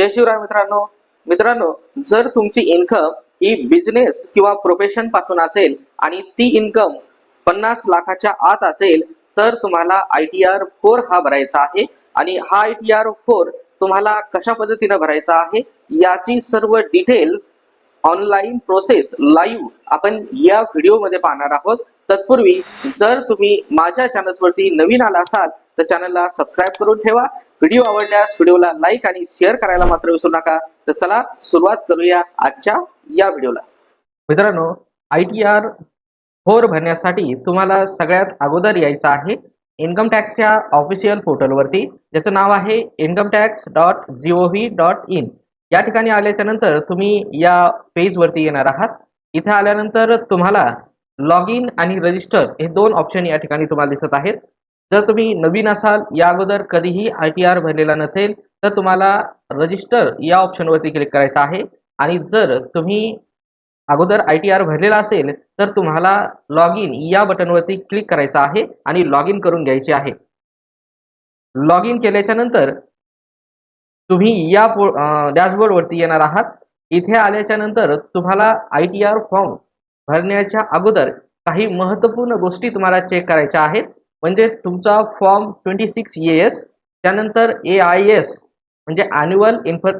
जय शिवराय मित्रांनो. मित्रांनो जर तुमची इन्कम ही बिझनेस किंवा प्रोफेशनपासून असेल आणि ती इन्कम पन्नास लाखाच्या आत असेल तर तुम्हाला आय टी आर फोर हा भरायचा आहे आणि हा आय टी आर फोर तुम्हाला कशा पद्धतीने भरायचा आहे याची सर्व डिटेल ऑनलाईन प्रोसेस लाईव्ह आपण या व्हिडिओमध्ये पाहणार आहोत. तत्पूर्वी जर तुम्ही माझ्या चॅनलवरती नवीन आला असाल तर चॅनलला सबस्क्राईब करून ठेवा. व्हिडिओ आवडल्यास व्हिडिओला लाईक आणि शेअर करायला मात्र विसरू नका. तर चला सुरुवात करूया आजच्या या व्हिडिओला. मित्रांनो आय टी आर फोर भरण्यासाठी तुम्हाला सगळ्यात अगोदर यायचं आहे इन्कम टॅक्सच्या ऑफिशियल पोर्टलवरती ज्याचं नाव आहे income tax dot G O V dot in. या ठिकाणी आल्याच्यानंतर तुम्ही या पेजवरती येणार आहात. इथे आल्यानंतर तुम्हाला लॉग इन आणि रजिस्टर हे दोन ऑप्शन या ठिकाणी तुम्हाला दिसत आहेत. जर तुम्ही नवीन असाल या अगोदर कधीही आय टी आर भरलेला नसेल तर तुम्हाला रजिस्टर या ऑप्शनवरती क्लिक करायचं आहे. आणि जर तुम्ही अगोदर आय टी आर भरलेला असेल तर तुम्हाला लॉग इन या बटनवरती क्लिक करायचं आहे आणि लॉग इन करून घ्यायचे आहे. लॉग इन केल्याच्यानंतर तुम्ही या डॅशबोर्ड वरती येणार आहात. इथे आल्याच्यानंतर तुम्हाला आय टी आर फॉर्म भरण्याच्या अगोदर काही महत्त्वपूर्ण गोष्टी तुम्हाला चेक करायच्या आहेत. म्हणजे तुमचा form twenty six A S त्यानंतर ए आय एस म्हणजे annual infor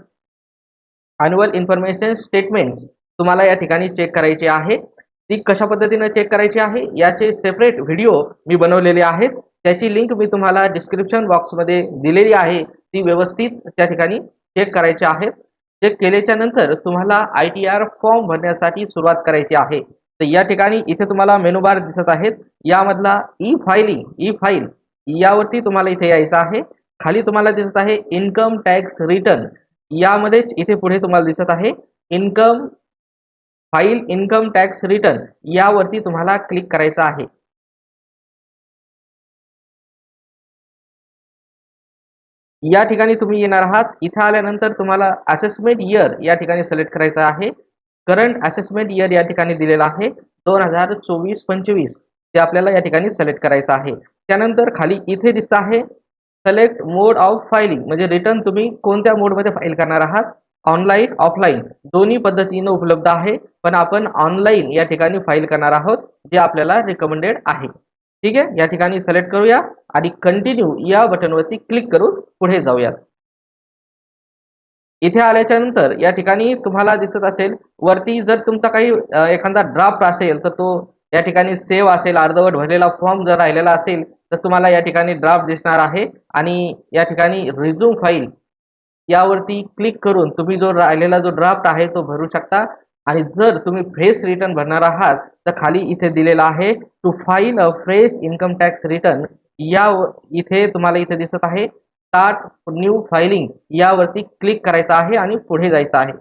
annual information statements तुम्हाला या ठिकाणी चेक करायचे आहे. ती कशा पद्धतीनं चेक करायची आहे? याचे सेपरेट व्हिडिओ मी बनवलेले आहेत. त्याची लिंक मी तुम्हाला डिस्क्रिप्शन बॉक्समध्ये दिलेली आहे. ती व्यवस्थित त्या ठिकाणी चेक करायचे आहेत चेक केल्याच्यानंतर तुम्हाला आय टी आर फॉर्म भरण्यासाठी सुरुवात करायची आहे. तर या ठिकाणी इथे तुम्हाला मेनू बार दिसत आहेत. यामधला ई फायलिंग ई फाईल यावरती तुम्हाला इथे यायचं आहे. खाली तुम्हाला दिसत आहे इन्कम टॅक्स रिटर्न यामध्येच इथे पुढे तुम्हाला दिसत आहे income file income tax return यावरती तुम्हाला क्लिक करायचं आहे. या ठिकाणी तुम्ही येणार आहात. इथं आल्यानंतर तुम्हाला असेसमेंट इयर या ठिकाणी सिलेक्ट करायचं आहे. करंट असेसमेंट इयर या ठिकाणी दिलेला आहे. दोन हजार चोवीस पंचवीस. ते आपल्याला या ठिकाणी सिलेक्ट करायचं आहे. त्यानंतर खाली इथे दिसत आहे सिलेक्ट मोड ऑफ फायलिंग म्हणजे रिटर्न तुम्ही कोणत्या मोडमध्ये फाईल करणार आहात? ऑनलाईन ऑफलाईन दोन्ही पद्धतीनं उपलब्ध आहे पण आपण ऑनलाईन या ठिकाणी फाईल करणार आहोत जे आपल्याला रिकमेंडेड आहे. ठीक आहे? या ठिकाणी सिलेक्ट करूया आणि कंटिन्यू या बटनवरती क्लिक करून पुढे जाऊयात. इथे आल्याच्यानंतर या ठिकाणी तुम्हाला दिसत असेल वरती जर तुमचा काही एखादा ड्राफ्ट असेल तर तो या ठिकाणी सेव्ह असेल अर्धवट भरलेला फॉर्म जर राहिलेला असेल तर तुम्हाला या ठिकाणी ड्राफ्ट दिसणार आहे. आणि या ठिकाणी रिझ्यूम फाईल यावरती क्लिक करून तुम्ही जो राहिलेला जो ड्राफ्ट आहे तो भरू शकता. आणि जर तुम्ही फ्रेश रिटर्न भरणार आहात तर खाली इथे दिलेला आहे to file a fresh income tax return या इथे तुम्हाला इथे दिसत आहे स्टार्ट न्यू फायलिंग यावरती क्लिक करायचं आहे आणि पुढे जायचं आहे.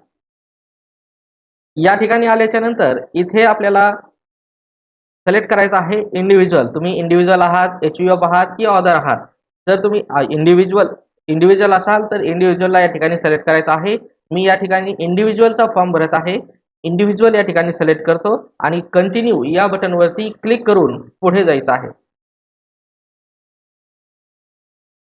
या ठिकाणी आल्याच्यानंतर इथे आपल्याला सिलेक्ट करायचं आहे इंडिव्हिज्युअल तुम्ही इंडिव्हिज्युअल आहात एच यू एफ आहात की ऑदर आहात. जर तुम्ही इंडिव्हिज्युअल इंडिव्हिज्युअल असाल तर इंडिव्हिज्युअलला या ठिकाणी सिलेक्ट करायचं आहे. मी या ठिकाणी इंडिव्हिज्युअलचा फॉर्म भरत आहे. इंडिव्हिज्युअल या ठिकाणी सिलेक्ट करतो आणि कंटिन्यू या बटनवरती क्लिक करून पुढे जायचं आहे.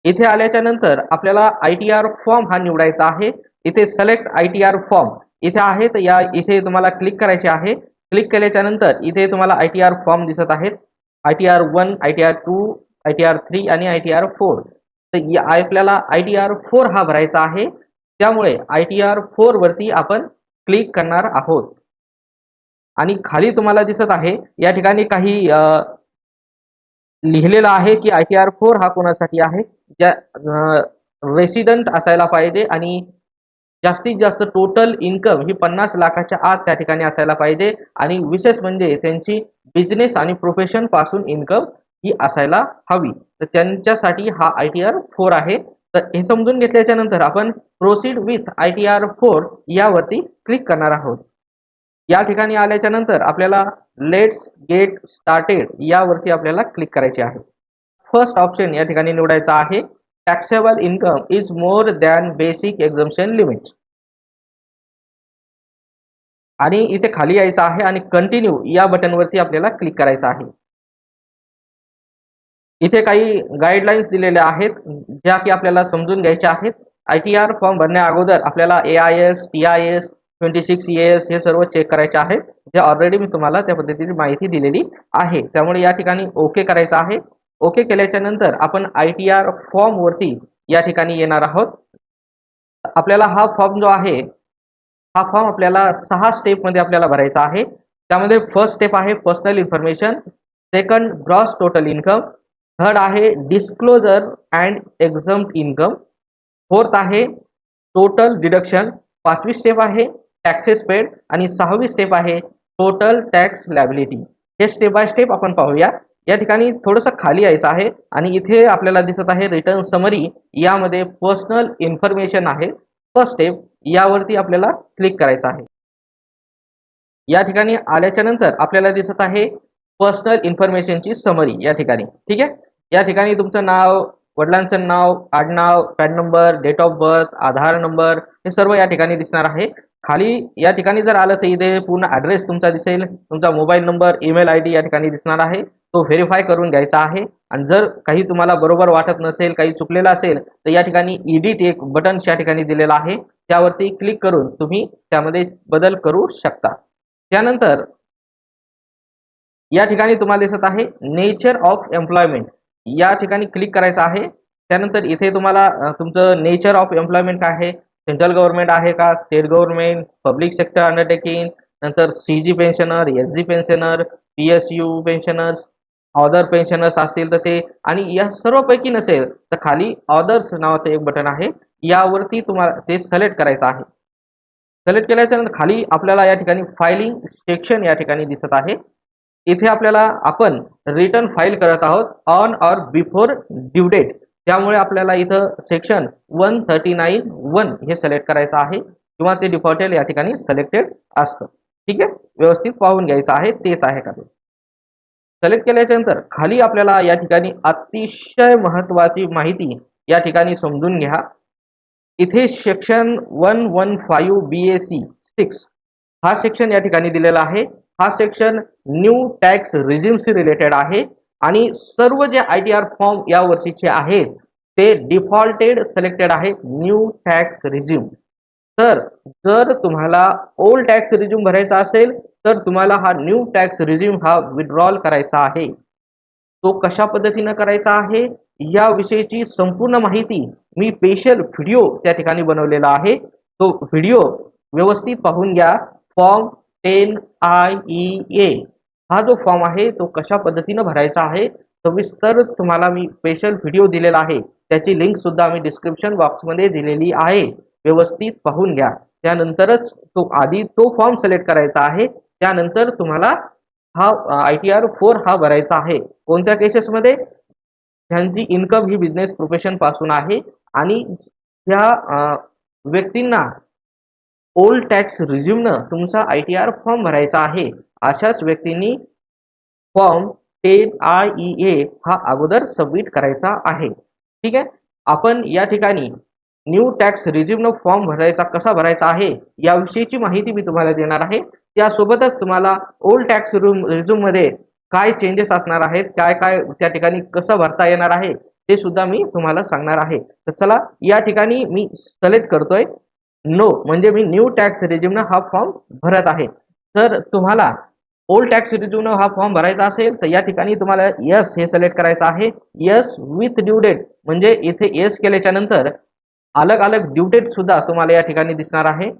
इथे आल्याच्यानंतर आपल्याला आय टी आर फॉर्म हा निवडायचा आहे. इथे select I T R form इथे आहे तर या इथे तुम्हाला क्लिक करायचे आहे. क्लिक केल्याच्यानंतर इथे तुम्हाला आय टी आर फॉर्म दिसत आहेत. I T R one I T R two I T R three आणि आय टी आर फोर. तर आपल्याला आय टी आर फोर हा भरायचा आहे. त्यामुळे आय टी आर फोर वरती आपण क्लिक करणार आहोत. आणि खाली तुम्हाला दिसत आहे या ठिकाणी काही लिहिलेलं आहे की आय टी आर फोर हा कोणासाठी आहे? ज्या रेसिडेंट असायला पाहिजे आणि जास्तीत जास्त टोटल इन्कम ही पन्नास लाखाच्या आत त्या ठिकाणी असायला पाहिजे. आणि विशेष म्हणजे त्यांची बिझनेस आणि प्रोफेशनपासून इन्कम ही असायला हवी. तर त्यांच्यासाठी हा आय टी आर फोर आहे. तर हे समजून घेतल्याच्या नंतर आपण proceed with I T R four यावरती क्लिक करणार आहोत. या ठिकाणी आल्याच्यानंतर आपल्याला लेट्स गेट स्टार्टेड यावरती आपल्याला क्लिक करायचे आहे. फर्स्ट ऑप्शन या ठिकाणी निवडायचा आहे. Taxable income is more than basic exemption limit आणि इथे खाली यायचं आहे आणि कंटिन्यू या बटनवरती आपल्याला क्लिक करायचं आहे. इथे काही गाईडलाईन्स दिलेल्या आहेत ज्या की आपल्याला समजून घ्यायच्या आहेत. आय टी आर फॉर्म भरण्या अगोदर आपल्याला A I S T I S twenty six S हे सर्व चेक करायचे आहे जे ऑलरेडी मी तुम्हाला त्या पद्धतीची माहिती दिलेली आहे. त्यामुळे या ठिकाणी ओके करायचं आहे. ओके केल्याच्यानंतर आपण आय टी आर फॉर्म वरती या ठिकाणी येणार आहोत. आपल्याला हा फॉर्म जो आहे हा फॉर्म आपल्याला सहा स्टेपमध्ये आपल्याला भरायचा आहे. त्यामध्ये फर्स्ट स्टेप आहे personal information second gross total income third आहे disclosure and exempt income fourth आहे टोटल डिडक्शन पाचवी स्टेप आहे टॅक्सेस पेड आणि सहावी स्टेप आहे टोटल टॅक्स लॅबिलिटी हे स्टेप बाय स्टेप आपण पाहूया. या ठिकाणी थोडंसं खाली यायचं आहे आणि इथे आपल्याला दिसत आहे रिटर्न समरी. यामध्ये पर्सनल इन्फॉर्मेशन आहे. फर्स्ट स्टेप यावरती आपल्याला क्लिक करायचं आहे. या ठिकाणी आल्याच्यानंतर आपल्याला दिसत आहे पर्सनल इन्फॉर्मेशनची समरी या ठिकाणी. ठीक आहे? या ठिकाणी तुमचं नाव वडिलांचं नाव आडनाव PAN number date of birth Aadhaar number हे सर्व या ठिकाणी दिसणार आहे. खाली या ठिकाणी जर आलं तर इथे पूर्ण ऍड्रेस तुमचा दिसेल. तुमचा mobile number email I D या ठिकाणी दिसणार आहे. तो व्हेरीफाय करून घ्यायचा आहे. आणि जर काही तुम्हाला बरोबर वाटत नसेल काही चुकलेलं असेल तर या ठिकाणी इडिट एक बटन या ठिकाणी दिलेलं आहे. त्यावरती क्लिक करून तुम्ही त्यामध्ये बदल करू शकता. त्यानंतर या ठिकाणी तुम्हाला दिसत आहे नेचर ऑफ एम्प्लॉयमेंट या ठिकाणी क्लिक करायचं आहे. त्यानंतर इथे तुम्हाला तुमचं नेचर ऑफ एम्प्लॉयमेंट काय आहे? सेंट्रल गव्हर्नमेंट आहे का? State government public sector undertaking नंतर C G pensioner S G pensioner P S U pensioners other pensioners असतील तर ते. आणि या सर्वपैकी नसेल तर खाली ऑदर्स नावाचं एक बटन आहे. यावरती तुम्हाला ते सिलेक्ट करायचं आहे. सिलेक्ट केल्याच्यानंतर खाली आपल्याला या ठिकाणी फायलिंग सेक्शन या ठिकाणी दिसत आहे. इथे आपल्याला आपण रिटर्न फाईल करत आहोत on or before due date त्यामुळे आपल्याला इथं section one thirty nine one हे सिलेक्ट करायचं आहे. किंवा ते डिफॉल्टेड या ठिकाणी सिलेक्टेड असतं. ठीक आहे? व्यवस्थित पाहून घ्यायचं आहे. तेच आहे का ते? सिलेक्ट केल्याच्यानंतर खाली आपल्याला या ठिकाणी अतिशय महत्वाची माहिती या ठिकाणी समजून घ्या. इथे section one one five B A C six हा सेक्शन या ठिकाणी दिलेला आहे. हा सेक्शन न्यू टॅक्स रिजिम्सशी रिलेटेड आहे. आणि सर्व जे आय टी आर फॉर्म या वर्षीचे आहेत ते डिफॉल्टेड सिलेक्टेड आहेत. न्यू टॅक्स रिझ्यूम तर जर तुम्हाला ओल्ड टॅक्स रिझ्यूम भरायचा असेल तर तुम्हाला हा न्यू टॅक्स रिझ्यूम हा विड्रॉल करायचा आहे. तो कशा पद्धतीनं करायचा आहे? याविषयीची संपूर्ण माहिती मी स्पेशल व्हिडिओ त्या ठिकाणी बनवलेला आहे. तो व्हिडिओ व्यवस्थित पाहून घ्या. Form ten I E A हा जो फॉर्म आहे तो कशा पद्धतीनं भरायचा आहे सविस्तर तुम्हाला मी स्पेशल व्हिडिओ दिलेला आहे. त्याची लिंक सुद्धा मी डिस्क्रिप्शन बॉक्समध्ये दिलेली आहे. व्यवस्थित पाहून घ्या. त्यानंतरच तो आधी तो फॉर्म सिलेक्ट करायचा आहे. त्यानंतर तुम्हाला हा आय टी आर फोर हा भरायचा आहे. कोणत्या केसेसमध्ये ज्यांची इन्कम ही बिझनेस प्रोफेशनपासून आहे आणि त्या व्यक्तींना ओल्ड टॅक्स रिझ्यूमनं तुमचा आय टी आर फॉर्म भरायचा आहे. अशाच व्यक्तींनी form ten I E A हा अगोदर सबमिट करायचा आहे. ठीक आहे? आपण या ठिकाणी न्यू टॅक्स रिझ्यूमनं फॉर्म भरायचा कसा भरायचा आहे याविषयीची माहिती मी तुम्हाला देणार आहे. त्यासोबतच तुम्हाला ओल्ड टॅक्स रिझ्यूममध्ये काय चेंजेस असणार आहेत काय काय त्या ठिकाणी कसं भरता येणार आहे ते सुद्धा मी तुम्हाला सांगणार आहे. तर चला या ठिकाणी मी सिलेक्ट करतोय. नो म्हणजे मी न्यू टॅक्स रिझ्यूमनं हा फॉर्म भरत आहे. तर तुम्हाला ओल्ड टॅक्स रिझ्यूमनं हा फॉर्म भरायचा असेल तर या ठिकाणी तुम्हाला यस हे सिलेक्ट करायचं आहे. यस विथ ड्यू डेट म्हणजे इथे येस केल्याच्यानंतर अलग अलग ड्यू डेट सुद्धा तुम्हाला या ठिकाणी दिसणार आहे.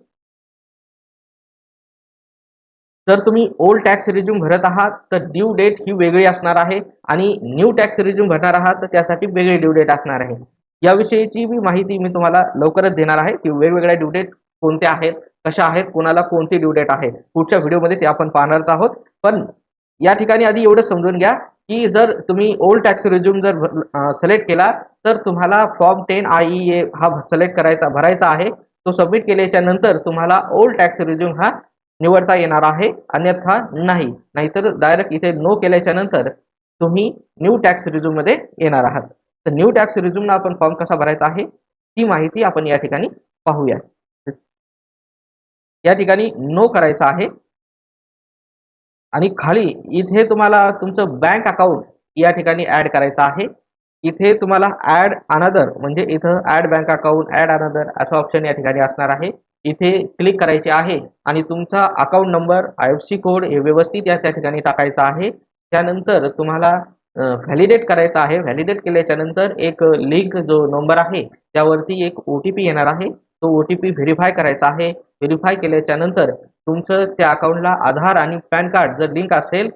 जर तुम्ही ओल्ड टॅक्स रिझ्यूम भरत आहात तर ड्यू डेट ही वेगळी असणार आहे आणि न्यू टॅक्स रिझ्यूम भरणार आहात तर त्यासाठी वेगळी ड्यू डेट असणार आहे. याविषयीची मी माहिती मी तुम्हाला लवकरच देणार आहे की वेगवेगळ्या ड्यू डेट कोणत्या आहेत कशा आहेत कोणाला कोणती ड्यू डेट आहे? पुढच्या व्हिडिओमध्ये ते आपण पाहणारच आहोत. पण या ठिकाणी आधी एवढं समजून घ्या की जर तुम्ही ओल्ड टॅक्स रिझ्यूम जर सिलेक्ट केला तर तुम्हाला form ten I E A हा सिलेक्ट करायचा भरायचा आहे. तो सबमिट केल्याच्यानंतर तुम्हाला ओल्ड टॅक्स रिझ्यूम हा निवडता येणार आहे. अन्यथा नाही. नाहीतर डायरेक्ट इथे नो केल्याच्यानंतर तुम्ही न्यू टॅक्स रिझ्यूममध्ये येणार आहात. तर न्यू टॅक्स रिझ्यूमला आपण फॉर्म कसा भरायचा आहे ती माहिती आपण या ठिकाणी पाहूया. या ठिकाणी नो करायचं आहे. आणि खाली इथे तुम्हाला तुमचं बँक अकाउंट या ठिकाणी ऍड करायचं आहे. इथे तुम्हाला ऍड अनदर म्हणजे इथं add bank account add another असं ऑप्शन या ठिकाणी असणार आहे. इथे क्लिक करायचे आहे आणि तुमचा account number I F C code हे व्यवस्थित या त्या ठिकाणी टाकायचा आहे. त्यानंतर तुम्हाला व्हॅलिडेट करायचं आहे. व्हॅलिडेट केल्याच्यानंतर एक लिंक जो नंबर आहे त्यावरती एक ओ टी पी येणार आहे. तो ओ टी पी व्हेरीफाय करायचा आहे. व्हेरीफाय केल्याच्यानंतर तुमचं त्या अकाउंटला आधार आणि पॅन कार्ड जर लिंक असेल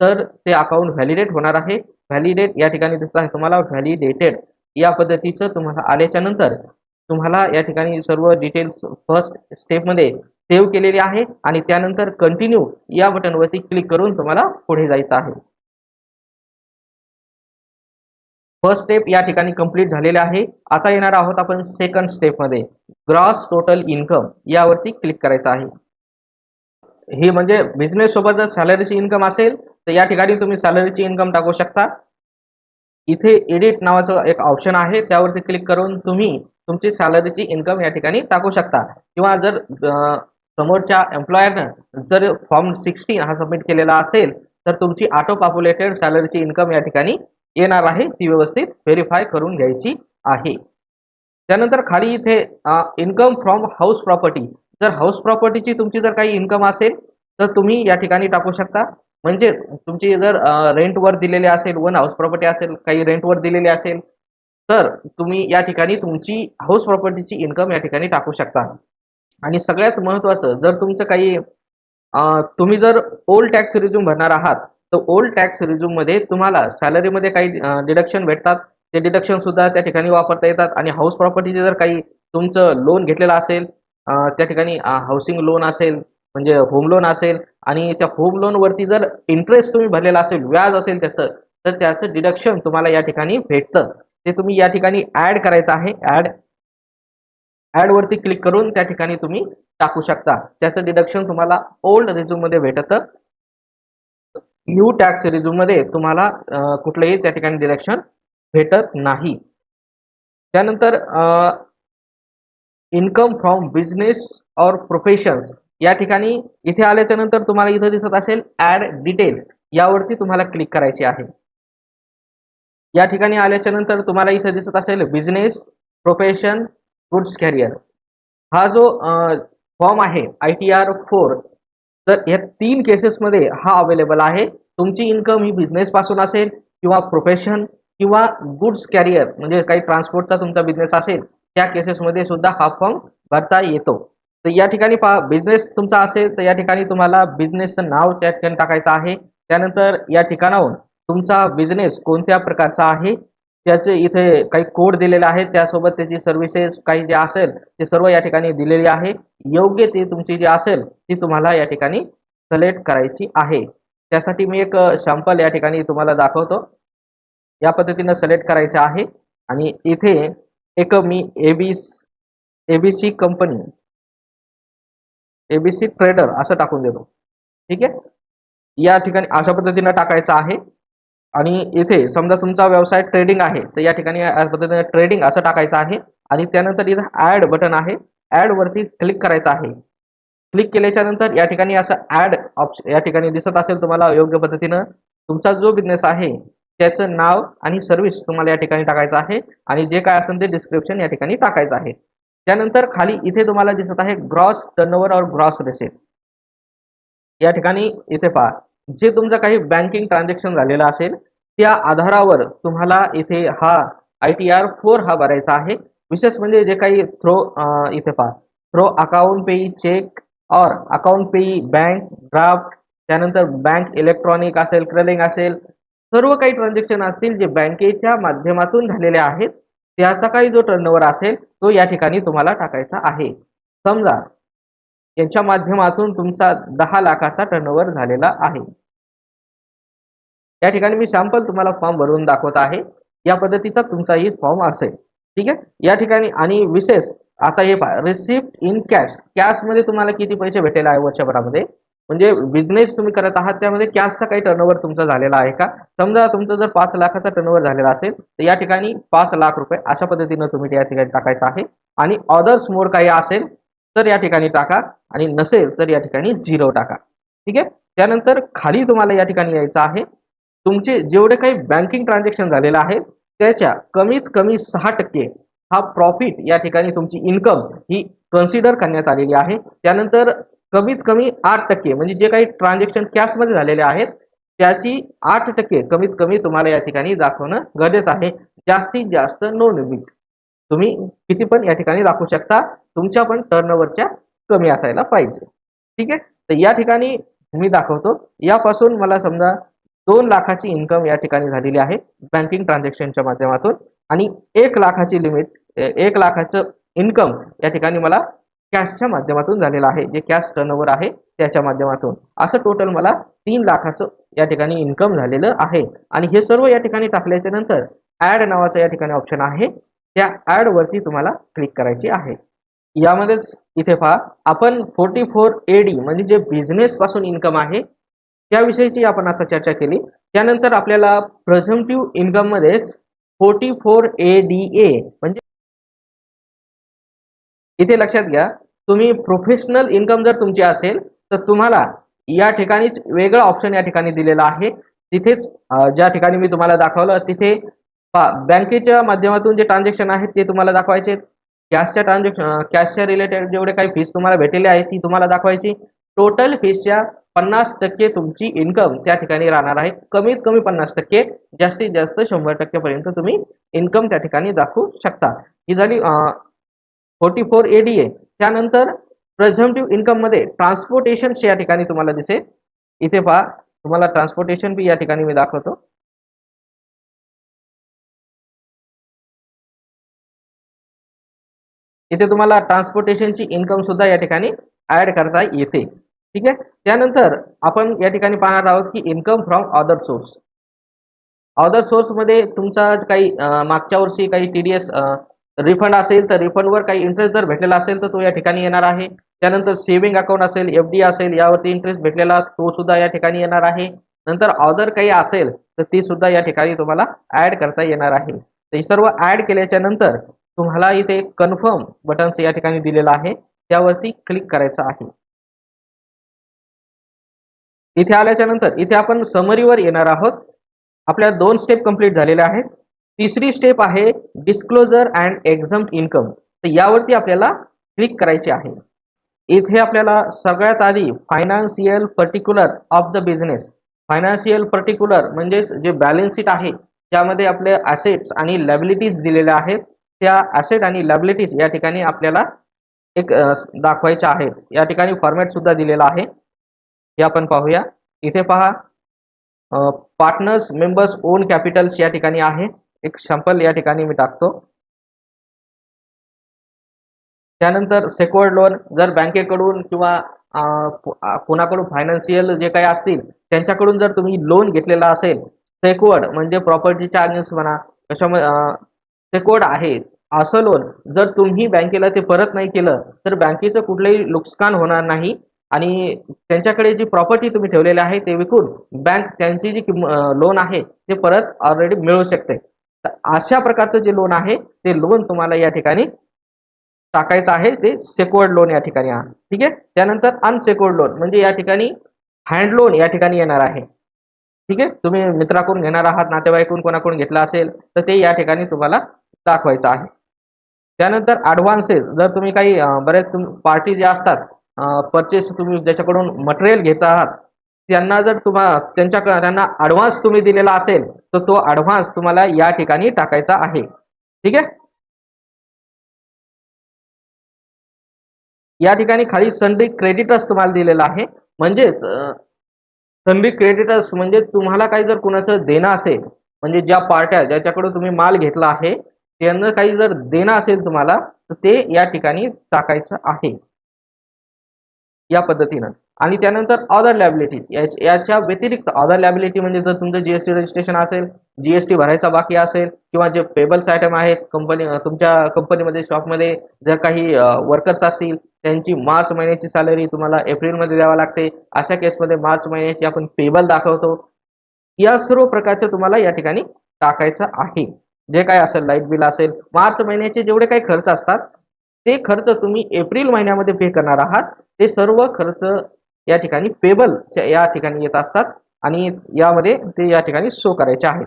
तर ते अकाउंट व्हॅलिडेट होणार आहे. व्हॅलिडेट या ठिकाणी दिसत आहे तुम्हाला. व्हॅलिडेटेड या पद्धतीचं तुम्हाला आल्याच्यानंतर तुम्हाला या ठिकाणी सर्व डिटेल्स फर्स्ट स्टेपमध्ये सेव्ह केलेली आहे आणि त्यानंतर कंटिन्यू या बटनवरती क्लिक करून तुम्हाला पुढे जायचं आहे. फर्स्ट स्टेप या ठिकाणी कंप्लीट झालेले आहे. आता येणार आहोत आपण सेकंड स्टेपमध्ये ग्रॉस टोटल इन्कम यावरती क्लिक करायचं आहे. हे म्हणजे बिझनेस सोबत जर सॅलरीची इन्कम असेल तर या ठिकाणी तुम्ही सॅलरीची इन्कम टाकू शकता. इथे एडिट नावाचं एक ऑप्शन आहे त्यावरती क्लिक करून तुम्ही तुमची सॅलरीची इन्कम या ठिकाणी टाकू शकता. किंवा जर समोरच्या एम्प्लॉयरनं जर फॉर्म सिक्स्टीन हा सबमिट केलेला असेल तर तुमची ऑटो पॉप्युलेटेड सॅलरीची इन्कम या ठिकाणी येणार आहे ती व्यवस्थित व्हेरीफाय करून घ्यायची आहे. त्यानंतर खाली इथे इन्कम फ्रॉम हाऊस प्रॉपर्टी जर हाऊस प्रॉपर्टीची तुमची जर काही इन्कम असेल तर तुम्ही या ठिकाणी टाकू शकता. म्हणजेच तुमची जर रेंटवर दिलेले असेल वन हाऊस प्रॉपर्टी असेल काही रेंटवर दिलेली असेल तर तुम्ही या ठिकाणी तुमची हाऊस प्रॉपर्टीची इन्कम या ठिकाणी टाकू शकता. आणि सगळ्यात महत्वाचं जर तुमचं काही तुम्ही जर ओल्ड टॅक्स रिझ्यूम भरणार आहात तर ओल्ड टॅक्स रिझ्यूममध्ये तुम्हाला सॅलरीमध्ये काही डिडक्शन भेटतात. ते डिडक्शन सुद्धा त्या ठिकाणी वापरता येतात. आणि हाऊस प्रॉपर्टीचे जर काही तुमचं लोन घेतलेलं असेल त्या ठिकाणी हाऊसिंग लोन असेल म्हणजे होम लोन असेल आणि त्या होम लोनवरती जर इंटरेस्ट तुम्ही भरलेला असेल व्याज असेल त्याचं तर त्याचं डिडक्शन तुम्हाला या ठिकाणी भेटतं. ते तुम्ही या ठिकाणी ऍड करायचं आहे. ऍड ऍड वरती क्लिक करून त्या ठिकाणी तुम्ही टाकू शकता. त्याचं डिडक्शन तुम्हाला ओल्ड रिझ्यूममध्ये न्यू टॅक्स रिझ्यूममध्ये तुम्हाला कुठलंही त्या ठिकाणी डिडक्शन भेटत नाही. त्यानंतर इन्कम फ्रॉम बिझनेस और प्रोफेशन्स या ठिकाणी इथे आल्याच्यानंतर तुम्हाला इथं दिसत असेल ऍड डिटेल यावरती तुम्हाला क्लिक करायची आहे. या ठिकाणी आल्याच्यानंतर तुम्हाला इथं दिसत असेल बिझनेस प्रोफेशन गुड्स कॅरियर हा जो फॉर्म आहे आय टी आर फोर तर या तीन केसेसमध्ये हा अवेलेबल आहे. तुमची इन्कम ही बिझनेस पासून असेल किंवा प्रोफेशन किंवा गुड्स कॅरियर म्हणजे काही ट्रान्सपोर्टचा तुमचा बिझनेस असेल त्या केसेसमध्ये सुद्धा हा फॉर्म भरता येतो. तर या ठिकाणी पहा बिझनेस तुमचा असेल तर या ठिकाणी तुम्हाला बिझनेसचं नाव त्या ठिकाणी टाकायचं आहे. त्यानंतर या ठिकाणाहून तुमचा बिझनेस कोणत्या प्रकारचा आहे त्याचे इथे काही कोड दिलेले आहेत. त्यासोबत त्याची सर्व्हिसेस काही जे असेल ते सर्व या ठिकाणी दिलेली आहे. योग्य ती तुमची जी असेल ती तुम्हाला या ठिकाणी सलेक्ट करायची आहे. त्यासाठी मी एक सॅम्पल या ठिकाणी तुम्हाला दाखवतो. या पद्धतीनं सिलेक्ट करायचं आहे. आणि इथे एक मी AB ABC company ABC trader असं टाकून देतो. ठीक आहे? या ठिकाणी अशा पद्धतीनं टाकायचं आहे. आणि इथे समजा तुमचा व्यवसाय ट्रेडिंग आहे तर या ठिकाणी या पद्धतीने ट्रेडिंग असं टाकायचं आहे. आणि त्यानंतर इथं ऍड बटन आहे. ऍड वरती क्लिक करायचं आहे. क्लिक केल्याच्यानंतर या ठिकाणी असं ऍड ऑप्शन या ठिकाणी दिसत असेल तुम्हाला योग्य पद्धतीनं तुमचा जो बिझनेस आहे त्याचं नाव आणि सर्व्हिस तुम्हाला या ठिकाणी टाकायचं आहे. आणि जे काय असेल ते डिस्क्रिप्शन या ठिकाणी टाकायचं आहे. त्यानंतर खाली इथे तुम्हाला दिसत आहे ग्रॉस टर्नओव्हर और ग्रॉस रेसिट या ठिकाणी इथे पहा. जे तुमचं काही बँकिंग ट्रान्झॅक्शन झालेलं असेल त्या आधारावर तुम्हाला इथे हा आय टी आर फोर हा भरायचा आहे. विशेष म्हणजे जे काही थ्रो इथे पहा. थ्रो अकाउंट पेई चेक और अकाउंट पेई बँक ड्राफ्ट त्यानंतर बँक इलेक्ट्रॉनिक असेल क्रेलिंग असेल सर्व काही ट्रान्झॅक्शन असतील जे बँकेच्या माध्यमातून झालेले आहेत त्याचा काही जो टर्नओव्हर असेल तो या ठिकाणी तुम्हाला टाकायचा आहे. समजा यांच्या माध्यमातून तुमचा दहा लाखाचा टर्नओव्हर झालेला आहे. या ठिकाणी मी सॅम्पल तुम्हाला फॉर्म भरून दाखवत आहे. या पद्धतीचा तुमचाही फॉर्म असेल. ठीक आहे? या ठिकाणी आणि विशेष आता हे पहा रिसिप्ट इन कॅश कॅशमध्ये तुम्हाला किती पैसे भेटेल आहे वर्षभरामध्ये म्हणजे बिझनेस तुम्ही करत आहात त्यामध्ये कॅशचा काही टर्नओव्हर तुमचा झालेला आहे का? समजा तुमचं जर पाच लाखाचा टर्नओव्हर झालेला असेल तर या ठिकाणी पाच लाख रुपये अशा पद्धतीनं तुम्ही या ठिकाणी टाकायचं आहे. आणि ऑदर्स मोड काही असेल तर या ठिकाणी टाका आणि नसेल तर या ठिकाणी झिरो टाका. ठीक आहे? त्यानंतर खाली तुम्हाला या ठिकाणी यायचं आहे. तुमचे जेवढे काही बँकिंग ट्रान्झॅक्शन झालेलं आहे त्याच्या कमीत कमी सहा टक्के हा प्रॉफिट या ठिकाणी तुमची इन्कम ही कन्सिडर करण्यात आलेली आहे. त्यानंतर कमीत कमी आठ टक्के म्हणजे जे काही ट्रान्झॅक्शन कॅशमध्ये झालेले आहेत त्याची आठ टक्के कमीत कमी तुम्हाला या ठिकाणी दाखवणं गरजेचं आहे. जास्तीत जास्त नो तुम्ही किती पण या ठिकाणी दाखवू शकता. तुमच्या पण टर्नओव्हरच्या कमी असायला पाहिजे. ठीक आहे? तर या ठिकाणी मी दाखवतो. यापासून मला समजा दोन लाखाची इन्कम या ठिकाणी झालेली आहे बँकिंग ट्रान्झॅक्शनच्या माध्यमातून. आणि एक लाखाची लिमिट एक लाखाचं इन्कम या ठिकाणी मला कॅशच्या माध्यमातून झालेलं आहे. जे कॅश टर्नओव्हर आहे त्याच्या माध्यमातून. असं टोटल मला तीन लाखाचं या ठिकाणी इन्कम झालेलं आहे. आणि हे सर्व या ठिकाणी टाकल्याच्या नंतर ऍड नावाचं या ठिकाणी ऑप्शन आहे. त्या ऍड वरती तुम्हाला क्लिक करायची आहे. यामध्येच इथे पहा आपण फोर्टी फोर एडी म्हणजे जे बिझनेस पासून इन्कम आहे त्याविषयीची आपण आता चर्चा केली. त्यानंतर आपल्याला प्रेझेंटिव्ह इन्कम मध्येच forty four A D A म्हणजे इथे लक्षात घ्या तुम्ही प्रोफेशनल इन्कम जर तुमची असेल तर तुम्हाला या ठिकाणीच वेगळं ऑप्शन या ठिकाणी दिलेलं आहे. तिथेच ज्या ठिकाणी मी तुम्हाला दाखवलं तिथे बँकेच्या माध्यमातून जे ट्रान्झॅक्शन आहेत ते तुम्हाला दाखवायचे कॅशच्या ट्रान्झॅक्शन कॅशच्या रिलेटेड जेवढे काही फीस तुम्हाला भेटलेले आहेत ती तुम्हाला दाखवायची. टोटल फीसच्या पन्नास टक्के तुमची इन्कम त्या ठिकाणी राहणार आहे. कमीत कमी पन्नास टक्के जास्तीत जास्त शंभर टक्केपर्यंत तुम्ही इन्कम त्या ठिकाणी दाखवू शकता. ही झाली forty four A D A त्यानंतर प्रेझेंटिव्ह इन्कममध्ये ट्रान्सपोर्टेशन या ठिकाणी तुम्हाला दिसेल. इथे पहा तुम्हाला ट्रान्सपोर्टेशन बी या ठिकाणी मी दाखवतो. इथे तुम्हाला ट्रान्सपोर्टेशनची इन्कम सुद्धा या ठिकाणी ऍड करता येते. ठीक आहे? त्यानंतर आपण या ठिकाणी पाहणार आहोत की income from other source other सोर्समध्ये तुमचा काही मागच्या वर्षी काही टी डी एस रिफंड असेल तर रिफंडवर काही इंटरेस्ट जर भेटलेला असेल तर तो या ठिकाणी येणार आहे. त्यानंतर सेव्हिंग अकाउंट असेल एफ डी असेल यावरती इंटरेस्ट भेटलेला तो सुद्धा या ठिकाणी येणार आहे. नंतर ऑदर काही असेल तर ती सुद्धा या ठिकाणी तुम्हाला ऍड करता येणार आहे. तर हे सर्व ऍड केल्याच्यानंतर तुम्हाला इथे कन्फर्म बटन्स या ठिकाणी दिलेलं आहे. त्यावरती क्लिक करायचं आहे. इथे आल्याच्यानंतर इथे आपण समरीवर येणार आहोत. आपल्या दोन स्टेप कंप्लीट झालेल्या आहेत. तिसरी स्टेप आहे डिस्क्लोजर अँड एक्झाम इन्कम तर यावरती आपल्याला क्लिक करायचे आहे. इथे आपल्याला सगळ्यात आधी financial particular of the business financial particular म्हणजेच जे बॅलन्स शीट आहे त्यामध्ये आपले ॲसेट्स आणि लॅबिलिटीज दिलेल्या आहेत. त्या ॲसेट आणि लॅबिलिटीज या ठिकाणी आपल्याला एक दाखवायच्या आहेत. या ठिकाणी फॉर्मॅट सुद्धा दिलेला आहे. हे आपण पाहूया. इथे पहा. पार्टनर्स मेंबर्स ओन कॅपिटल्स या ठिकाणी आहे. एक सॅम्पल या ठिकाणी मी टाकतो. त्यानंतर सेक्युअर्ड लोन जर बँकेकडून किंवा कोणाकडून फायनान्शियल जे काही असतील त्यांच्याकडून जर तुम्ही लोन घेतलेला असेल सेक्युअर्ड म्हणजे प्रॉपर्टीच्या अगेन्स्ट म्हणा कशामध्ये सेक्युअर्ड आहे. असं लोन जर तुम्ही बँकेला ते परत नाही केलं तर बँकेचं कुठलंही नुकसान होणार नाही. आणि त्यांच्याकडे जी प्रॉपर्टी तुम्ही ठेवलेली आहे ते विकून बँक त्यांची जी लोन आहे ते परत ऑलरेडी मिळू शकते. तर अशा प्रकारचं जे लोन आहे ते लोन तुम्हाला या ठिकाणी टाकायचं आहे. ते सेक्युअर्ड लोन या ठिकाणी आहे. ठीक आहे? त्यानंतर अनसेक्युअर्ड लोन म्हणजे या ठिकाणी हँड लोन या ठिकाणी येणार आहे. ठीक आहे? तुम्ही मित्राकडून घेणार आहात नातेवाईकडून कोणाकडून घेतला असेल तर ते या ठिकाणी तुम्हाला दाखवायचं आहे. त्यानंतर ॲडव्हान्सेस जर तुम्ही काही बरेच पार्टी जे असतात परचेस तुम्ही ज्याच्याकडून मटेरियल घेत आहात त्यांना जर तुम्हाला त्यांच्या त्यांना ॲडव्हान्स तुम्ही दिलेला असेल तर तो ॲडव्हान्स तुम्हाला या ठिकाणी टाकायचा आहे. ठीक आहे? या ठिकाणी खाली सनरी क्रेडिटर्स तुम्हाला दिलेला आहे. म्हणजेच सनरी क्रेडिटर्स म्हणजे तुम्हाला काही जर कुणाचं देणं असेल म्हणजे ज्या पार्ट्या ज्याच्याकडून तुम्ही माल घेतला आहे त्यांना काही जर देणं असेल तुम्हाला तर ते या ठिकाणी टाकायचं आहे. या पद्धतीनं. आणि त्यानंतर अदर लॅबिलिटी याच्या व्यतिरिक्त अदर लॅबिलिटी म्हणजे जर तुमचं जीएसटी रजिस्ट्रेशन असेल जीएसटी भरायचा बाकी असेल किंवा जे पेबल्स आयटम आहेत कंपनी तुमच्या कंपनीमध्ये शॉपमध्ये जर काही वर्कर्स असतील त्यांची मार्च महिन्याची सॅलरी तुम्हाला एप्रिलमध्ये द्यावा लागते. अशा केसमध्ये मार्च महिन्याची आपण पेबल दाखवतो. या सर्व प्रकारचं तुम्हाला या ठिकाणी टाकायचं आहे. जे काय असेल लाइट बिल असेल मार्च महिन्याचे जेवढे काही खर्च असतात ते खर्च तुम्ही एप्रिल महिन्यामध्ये पे करणार आहात. ते सर्व खर्च या ठिकाणी पेबल या ठिकाणी येत असतात आणि यामध्ये ते या ठिकाणी शो करायचे आहेत.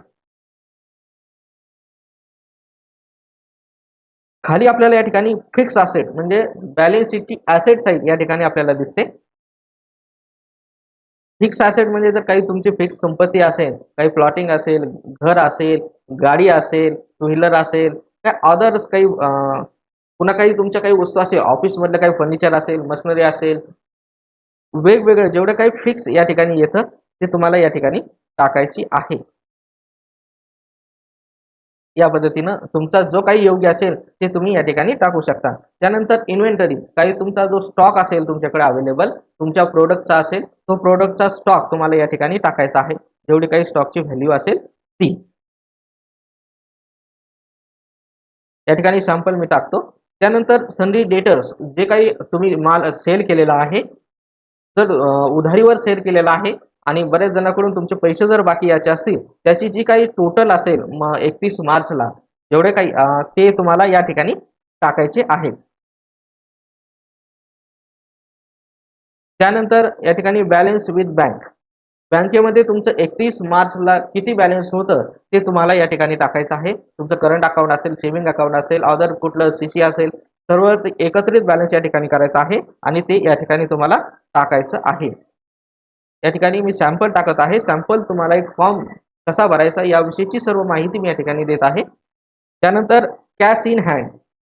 खाली आपल्याला या ठिकाणी फिक्स असेट म्हणजे बॅलेन्स शीटची ॲसेट साईड या ठिकाणी आपल्याला दिसते. फिक्स असेट म्हणजे जर काही तुमची फिक्स संपत्ती असेल काही प्लॉटिंग असेल घर असेल गाडी असेल टू व्हीलर असेल काय अदर्स काही पुन्हा काही तुमच्या काही वस्तू असेल ऑफिसमधलं काही फर्निचर असेल मशनरी असेल वेगवेगळं जेवढं काही फिक्स या ठिकाणी येतं ते तुम्हाला या ठिकाणी टाकायची आहे. या पद्धतीनं तुमचा जो काही योग्य असेल ते तुम्ही या ठिकाणी टाकू शकता. त्यानंतर इन्व्हेंटरी काही तुमचा जो स्टॉक असेल तुमच्याकडे अवेलेबल तुमच्या प्रोडक्टचा असेल तो प्रोडक्टचा स्टॉक तुम्हाला या ठिकाणी टाकायचा आहे. जेवढी काही स्टॉकची व्हॅल्यू असेल ती. या ठिकाणी सॅम्पल मी टाकतो. त्यानंतर सनरी डेटर्स जे काही तुम्ही माल सेल केलेला आहे जर उधारीवर सेल केलेला आहे आणि बरेच जणांकडून तुमचे पैसे जर बाकी याचे असतील त्याची जी काही टोटल असेल एकतीस मार्चला जेवढे काही ते तुम्हाला या ठिकाणी टाकायचे आहेत. त्यानंतर या ठिकाणी बॅलन्स विथ बँक बँकेमध्ये तुमचं एकतीस मार्चला किती बॅलन्स होतं ते तुम्हाला या ठिकाणी टाकायचं आहे. तुमचं करंट अकाउंट असेल सेव्हिंग अकाउंट असेल अदर कुठलं सीसी असेल सर्व एकत्रित बॅलन्स या ठिकाणी करायचं आहे आणि ते या ठिकाणी तुम्हाला टाकायचं आहे. या ठिकाणी मी सॅम्पल टाकत आहे. सॅम्पल तुम्हाला एक फॉर्म कसा भरायचा याविषयीची सर्व माहिती मी या ठिकाणी देत आहे. त्यानंतर cash in hand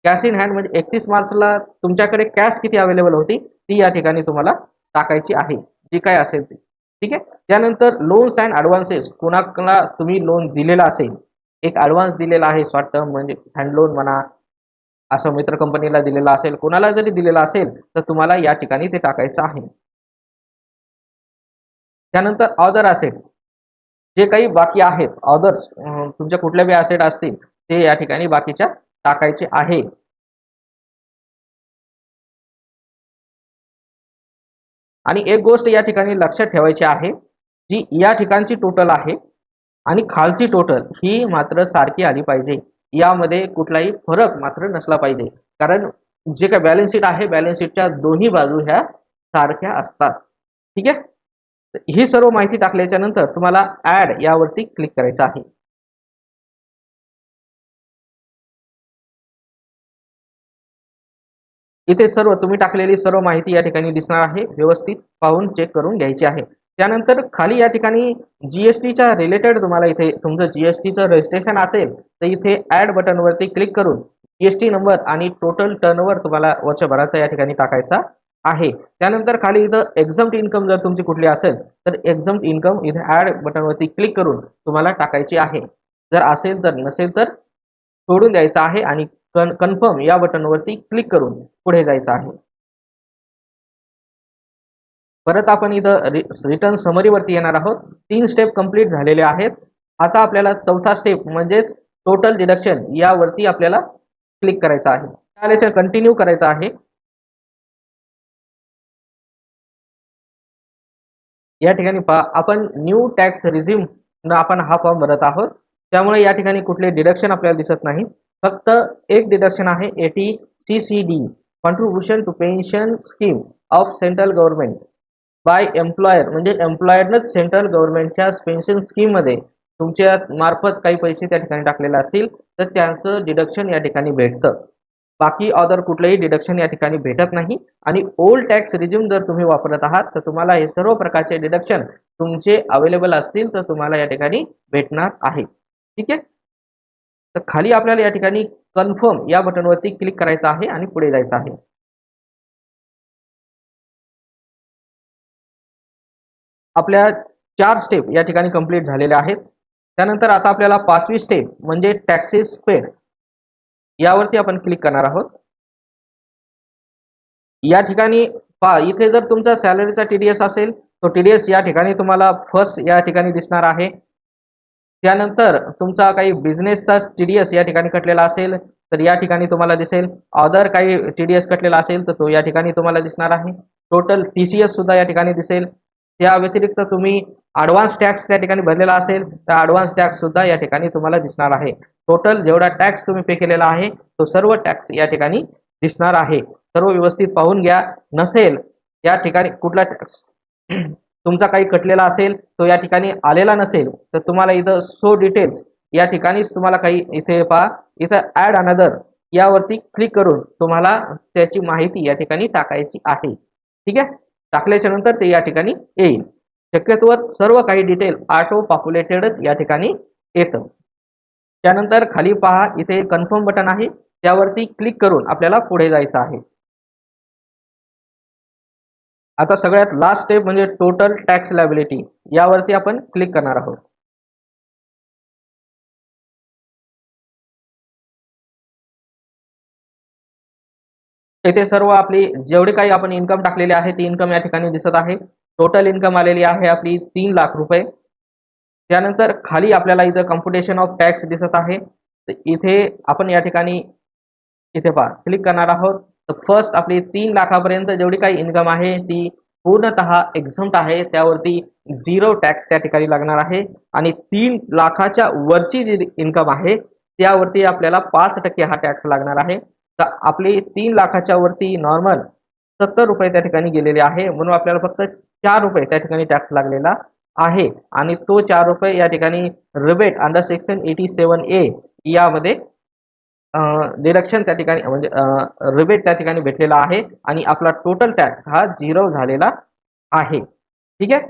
cash in hand म्हणजे एकतीस मार्चला तुमच्याकडे कॅश किती अवेलेबल होती ती या ठिकाणी तुम्हाला टाकायची आहे. जी काय असेल ती. ठीक आहे? त्यानंतर लोन्स अँड ॲडव्हान्सेस कोणाला तुम्ही लोन दिलेला असेल एक ॲडव्हान्स दिलेला आहे शॉर्ट टर्म म्हणजे हँड लोन म्हणा असं मित्र कंपनीला दिलेला असेल कोणाला जरी दिलेला असेल तर तुम्हाला या ठिकाणी ते टाकायचं आहे. त्यानंतर अदर असेट जे काही बाकी आहेत अदर्स तुमच्या कुठल्या बी असेट असतील ते या ठिकाणी बाकीच्या टाकायचे आहे. आणि एक गोष्ट या ठिकाणी लक्षात ठेवायची आहे जी या ठिकाणची टोटल आहे आणि खालची टोटल ही मात्र सारखी आली पाहिजे. यामध्ये कुठलाही फरक मात्र नसला पाहिजे. कारण जे काय बॅलन्स शीट आहे बॅलन्स शीटच्या दोन्ही बाजू ह्या सारख्या असतात. ठीक आहे? ही सर्व माहिती टाकल्याच्या नंतर तुम्हाला ऍड यावरती क्लिक करायचं आहे. इथे सर्व तुम्ही टाकलेली सर्व माहिती या ठिकाणी दिसणार आहे. व्यवस्थित पाहून चेक करून घ्यायची आहे. त्यानंतर खाली या ठिकाणी जीएसटीच्या रिलेटेड तुम्हाला इथे तुमचं जीएसटीचं रजिस्ट्रेशन असेल तर इथे ऍड बटनवरती क्लिक करून जीएसटी नंबर आणि टोटल टर्नवर तुम्हाला वर्षभराचा या ठिकाणी टाकायचा आहे. त्यानंतर खाली इथं एक्झम्प्ट इन्कम जर तुमची कुठली असेल तर एक्झम्प्ट इन्कम इथे ऍड बटनवरती क्लिक करून तुम्हाला टाकायची आहे. जर असेल तर नसेल तर सोडून द्यायचं आहे आणि कन कन्फर्म या बटनवरती क्लिक करून पुढे जायचं आहे. परत आपण इथं रिटर्न समरीवरती येणार आहोत. तीन स्टेप कंप्लीट झालेले आहेत. आता आपल्याला चौथा स्टेप म्हणजेच टोटल डिडक्शन यावरती आपल्याला क्लिक करायचं आहे. आल्याच्या कंटिन्यू करायचं आहे. या ठिकाणी पहा आपण न्यू टॅक्स रिझ्यूम आपण हा फॉर्म भरत आहोत. त्यामुळे या ठिकाणी कुठले डिडक्शन आपल्याला दिसत नाही फक्त एक डिडक्शन आहे eighty C C D contribution to pension scheme of central government by employer म्हणजे एम्प्लॉयरनंच सेंट्रल गव्हर्नमेंटच्या पेन्शन स्कीममध्ये तुमच्या मार्फत काही पैसे त्या ठिकाणी टाकलेले असतील तर त्यांचं डिडक्शन या ठिकाणी भेटतं. बाकी अदर कुठलंही डिडक्शन या ठिकाणी भेटत नाही. आणि ओल्ड टॅक्स रिझ्यूम जर तुम्ही वापरत आहात तर तुम्हाला हे सर्व प्रकारचे डिडक्शन तुमचे अवेलेबल असतील तर तुम्हाला या ठिकाणी भेटणार आहे. ठीक आहे? तर खाली आपल्याला या ठिकाणी कन्फर्म या बटनवरती क्लिक करायचं आहे आणि पुढे जायचं आहे. आपल्या चार स्टेप या ठिकाणी कंप्लीट झालेल्या आहेत. त्यानंतर आता आपल्याला पाचवी स्टेप म्हणजे टॅक्सेस पेड यावरती आपण क्लिक करणार आहोत. या ठिकाणी पहा इथे जर तुमचा सॅलरीचा टीडीएस असेल तो टीडीएस या ठिकाणी तुम्हाला फर्स्ट या ठिकाणी दिसणार आहे. त्यानंतर तुमचा काही बिझनेसचा टीडीएस या ठिकाणी कटलेला असेल तर या ठिकाणी तुम्हाला दिसेल. अदर काही टीडीएस कटलेला असेल तर तो या ठिकाणी तुम्हाला दिसणार आहे. टोटल टीसीएस सुद्धा या ठिकाणी दिसेल. या व्यतिरिक्त तुम्ही ॲडव्हान्स टॅक्स त्या ठिकाणी भरलेला असेल तर ॲडव्हान्स टॅक्स सुद्धा या ठिकाणी तुम्हाला दिसणार आहे. टोटल जेवढा टॅक्स तुम्ही पे केलेला आहे तो सर्व टॅक्स या ठिकाणी दिसणार आहे. सर्व व्यवस्थित पाहून घ्या. नसेल या ठिकाणी कुठला टॅक्स तुमचा काही कटलेला असेल तो या ठिकाणी आलेला नसेल तर तुम्हाला इथं सो डिटेल्स या ठिकाणीच तुम्हाला काही इथे पहा. इथं ऍड अनदर यावरती क्लिक करून तुम्हाला त्याची माहिती या ठिकाणी टाकायची आहे. ठीक आहे? टाकल्याच्या नंतर ते या ठिकाणी येईल. शक्यतोवर सर्व काही डिटेल ऑटो पॉप्युलेटेडच या ठिकाणी येतं. त्यानंतर खाली पहा इथे कन्फर्म बटन आहे. त्यावरती क्लिक करून आपल्याला पुढे जायचं आहे. आता सगळ्यात लास्ट स्टेप म्हणजे टोटल टॅक्स लायबिलिटी यावरती आपण क्लिक करणार आहोत. इथे सर्व आपली जेवढी काही आपण इन्कम टाकलेली आहे ती इन्कम या ठिकाणी दिसत आहे. टोटल इन्कम आलेली आहे आपली तीन लाख रुपये. त्यानंतर खाली आपल्याला इथं कम्प्युटेशन ऑफ टॅक्स दिसत आहे. तर इथे आपण या ठिकाणी इथे पहा क्लिक करणार आहोत. तर फर्स्ट आपली तीन लाखापर्यंत जेवढी काही इन्कम आहे ती पूर्णतः एक्झम्ट आहे. त्यावरती झिरो टॅक्स त्या ठिकाणी लागणार आहे. आणि तीन लाखाच्या वरची जी इन्कम आहे त्यावरती आपल्याला पाच टक्के हा टॅक्स लागणार आहे. तर आपली तीन लाखाच्या वरती नॉर्मल सत्तर रुपये त्या ठिकाणी गेलेले आहे. म्हणून आपल्याला फक्त चार रुपये त्या ठिकाणी टॅक्स लागलेला आहे. आणि तो चार रुपये या ठिकाणी rebate under section eighty seven A यामध्ये डिडक्शन त्या ठिकाणी म्हणजे रिबेट त्या ठिकाणी भेटलेला आहे. आणि आपला टोटल टॅक्स हा झिरो झालेला आहे. ठीक आहे?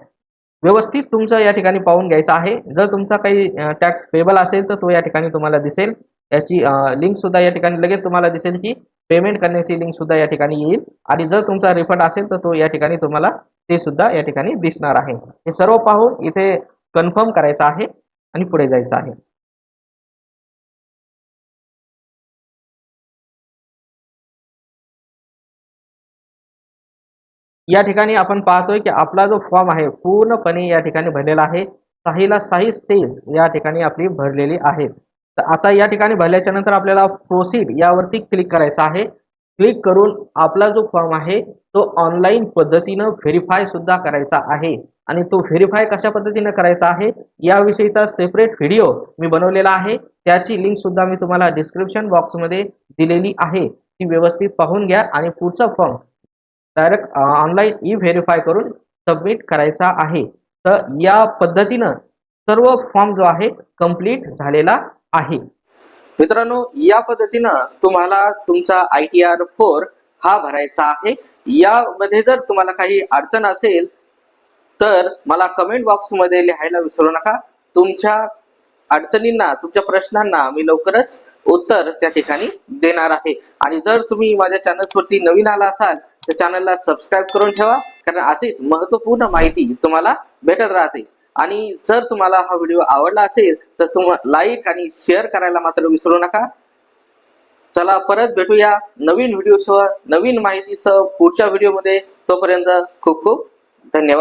व्यवस्थित तुमचं या ठिकाणी पाहून घ्यायचं आहे. जर तुमचा काही टॅक्स पेबल असेल तर तो या ठिकाणी तुम्हाला दिसेल. याची लिंक सुद्धा या ठिकाणी लगेच तुम्हाला दिसेल की पेमेंट करण्याची लिंक सुद्धा या ठिकाणी येईल. आणि जर तुमचा रिफंड असेल तर तो या ठिकाणी तुम्हाला ते सुद्धा या ठिकाणी दिसणार आहे. हे सर्व पाहून इथे कन्फर्म करायचं आहे आणि पुढे जायचं आहे. या ठिकाणी आपण पाहतोय की आपला जो फॉर्म आहे पूर्णपणे या ठिकाणी भरलेला आहे. साहीला साही सेल या ठिकाणी आपली भरलेली आहे. तर आता या ठिकाणी भरल्याच्या नंतर आपल्याला प्रोसीड यावरती क्लिक करायचं आहे. क्लिक करून आपला जो फॉर्म आहे तो ऑनलाईन पद्धतीनं व्हेरीफाय सुद्धा करायचा आहे. आणि तो व्हेरीफाय कशा पद्धतीनं करायचा आहे याविषयीचा सेपरेट व्हिडिओ मी बनवलेला आहे. त्याची लिंक सुद्धा मी तुम्हाला डिस्क्रिप्शन बॉक्समध्ये दिलेली आहे. ती व्यवस्थित पाहून घ्या आणि पुढचा form direct online e verify करून सबमिट करायचा आहे. तर या पद्धतीनं सर्व फॉर्म जो आहे कंप्लीट झालेला आहे. मित्रांनो या पद्धतीनं तुम्हाला तुमचा आय टी आर फोर हा भरायचा आहे. यामध्ये जर तुम्हाला काही अडचण असेल तर मला कमेंट बॉक्समध्ये लिहायला विसरू नका. तुमच्या अडचणींना तुमच्या प्रश्नांना मी लवकरच उत्तर त्या ठिकाणी देणार आहे. आणि जर तुम्ही माझ्या चॅनल्सवरती नवीन आला असाल तर चॅनलला सबस्क्राईब करून ठेवा. कारण अशीच महत्त्वपूर्ण माहिती तुम्हाला भेटत राहते. आणि जर तुम्हाला हा व्हिडिओ आवडला असेल तर तुम्हाला लाईक आणि शेअर करायला मात्र विसरू नका. चला परत भेटूया नवीन व्हिडिओसह नवीन माहितीसह पुढच्या व्हिडिओमध्ये तोपर्यंत खूप खूप धन्यवाद.